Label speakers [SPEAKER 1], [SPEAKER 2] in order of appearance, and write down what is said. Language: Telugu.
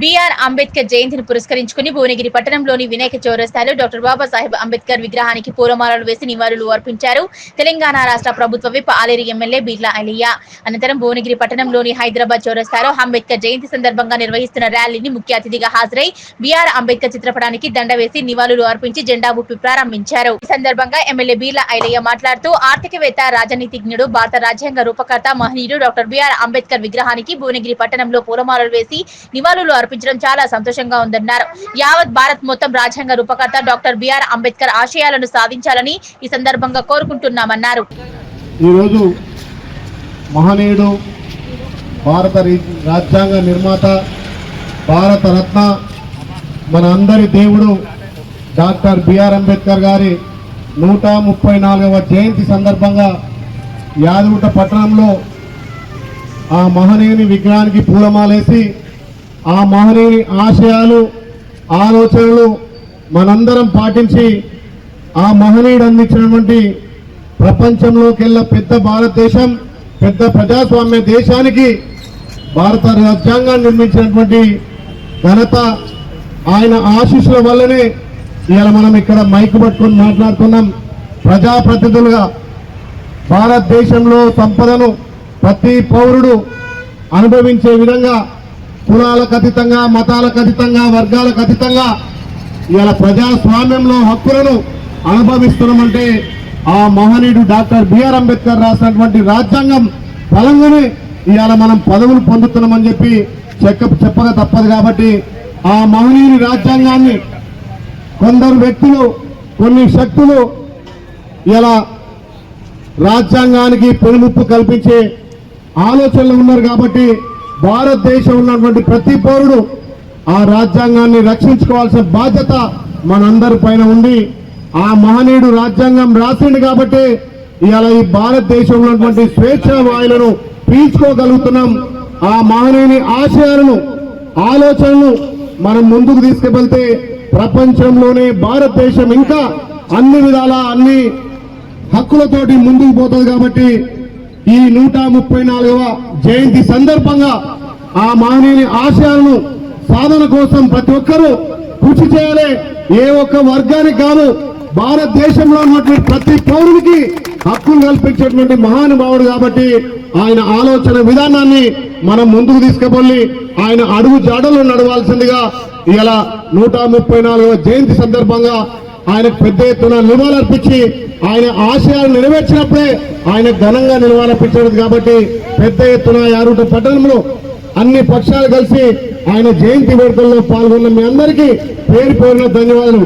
[SPEAKER 1] బిఆర్ అంబేద్కర్ జయంతిని పురస్కరించుకుని భువనగిరి పట్టణంలోని వినాయక చౌరస్తాలో డాక్టర్ బాబాసాహెబ్ అంబేద్కర్ విగ్రహానికి పూలమాలలు వేసి నివాళులు అర్పించారు. తెలంగాణ రాష్ట్ర ప్రభుత్వ విప్ ఆలేరు ఎమ్మెల్యే బిర్లా అలియా. అనంతరం భువనగిరి పట్టణంలోని హైదరాబాద్ చౌరస్తాలో అంబేద్కర్ జయంతి సందర్భంగా నిర్వహిస్తున్న ర్యాలీని ముఖ్య అతిథిగా హాజరై బిఆర్ అంబేద్కర్ చిత్రపటానికి దండ వేసి నివాళులు అర్పించి జెండా ఊపి ప్రారంభించారు. ఈ సందర్భంగా ఎమ్మెల్యే బీర్లా ఐలయ్య మాట్లాడుతూ ఆర్థికవేత్త రాజనీతిజ్ఞుడు భారత రాజ్యాంగ రూపకర్త మహనీయుడు డాక్టర్ బిఆర్ అంబేద్కర్ విగ్రహానికి భువనగిరి పట్టణంలో పూలమాలలు వేసి నివాళులు అర్పించడం చాలా సంతోషంగా ఉందన్నారు. యావత్ భారత్ మొత్తం రాజ్యాంగ రూపకర్త డాక్టర్ బిఆర్ అంబేద్కర్ ఆశయాలను సాధించాలని ఈ సందర్భంగా కోరుకుంటున్నామన్నారు.
[SPEAKER 2] ఈరోజు మహనీయుడు భారత రాజ్యాంగ నిర్మాత భారత రత్న మన అందరి దేవుడు డాక్టర్ బిఆర్ అంబేద్కర్ గారి నూట ముప్పై నాలుగవ జయంతి సందర్భంగా యాదగుట పట్టణంలో ఆ మహనీయుని విగ్రహానికి పూలమాలేసి ఆ మహనీయుని ఆశయాలు ఆలోచనలు మనందరం పాటించి ఆ మహనీయుడు అందించినటువంటి ప్రపంచంలోకెల్లా పెద్ద భారతదేశం పెద్ద ప్రజాస్వామ్య దేశానికి భారత రాజ్యాంగాన్ని నిర్మించినటువంటి ఘనత ఆయన ఆశీస్సుల వల్లనే ఇవాళ మనం ఇక్కడ మైకు పట్టుకొని మాట్లాడుతున్నాం. ప్రజాప్రతినిధులుగా భారతదేశంలో సంపదను ప్రతి పౌరుడు అనుభవించే విధంగా కులాలకు అతీతంగా మతాలకు అతీతంగా వర్గాలకు అతీతంగా ఇవాళ ప్రజాస్వామ్యంలో హక్కులను అనుభవిస్తున్నామంటే ఆ మహనీయుడు డాక్టర్ బిఆర్ అంబేద్కర్ రాసినటువంటి రాజ్యాంగం బలంగానే ఇవాళ మనం పదవులు పొందుతున్నామని చెప్పి చెక్క చెప్పక తప్పదు కాబట్టి ఆ మహనీయుని రాజ్యాంగాన్ని కొందరు వ్యక్తులు కొన్ని శక్తులు ఇలా రాజ్యాంగానికి పెనుముప్పు కల్పించే ఆలోచనలు ఉన్నారు కాబట్టి భారతదేశం ఉన్నటువంటి ప్రతి పౌరుడు ఆ రాజ్యాంగాన్ని రక్షించుకోవాల్సిన బాధ్యత మనందరి పైన ఉంది. ఆ మహనీయుడు రాజ్యాంగం రాసిండు కాబట్టి ఇవాళ ఈ భారతదేశంలో ఉన్నటువంటి స్వేచ్ఛ వాయులను పీల్చుకోగలుగుతున్నాం. ఆ మహనీయుని ఆశయాలను ఆలోచనలు మనం ముందుకు తీసుకువెళ్తే ప్రపంచంలోనే భారతదేశం ఇంకా అన్ని విధాల అన్ని హక్కులతోటి ముందుకు పోతుంది కాబట్టి ఈ నూట ముప్పై నాలుగవ జయంతి సందర్భంగా ఆ మహనీయుని ఆశయాలను సాధన కోసం ప్రతి ఒక్కరూ కృషి చేయాలి ఏ ఒక్క వర్గానికి కాదు భారతదేశంలో ఉన్నటువంటి ప్రతి పౌరునికి హక్కులు కల్పించేటువంటి మహానుభావుడు కాబట్టి ఆయన ఆలోచన విధానాన్ని మనం ముందుకు తీసుకుపోయి ఆయన అడుగు జాడలు నడవాల్సిందిగా ఇలా నూట ముప్పై నాలుగవ జయంతి సందర్భంగా ఆయనకు పెద్ద ఎత్తున నివాళులర్పించి ఆయన ఆశయాలు నెరవేర్చినప్పుడే ఆయన ఘనంగా నివాళులర్పించారు కాబట్టి పెద్ద ఎత్తున యారుట పట్టణంలో అన్ని పక్షాలు కలిసి ఆయన జయంతి వేడుకల్లో పాల్గొన్న మీ అందరికీ పేరు పేరున ధన్యవాదాలు.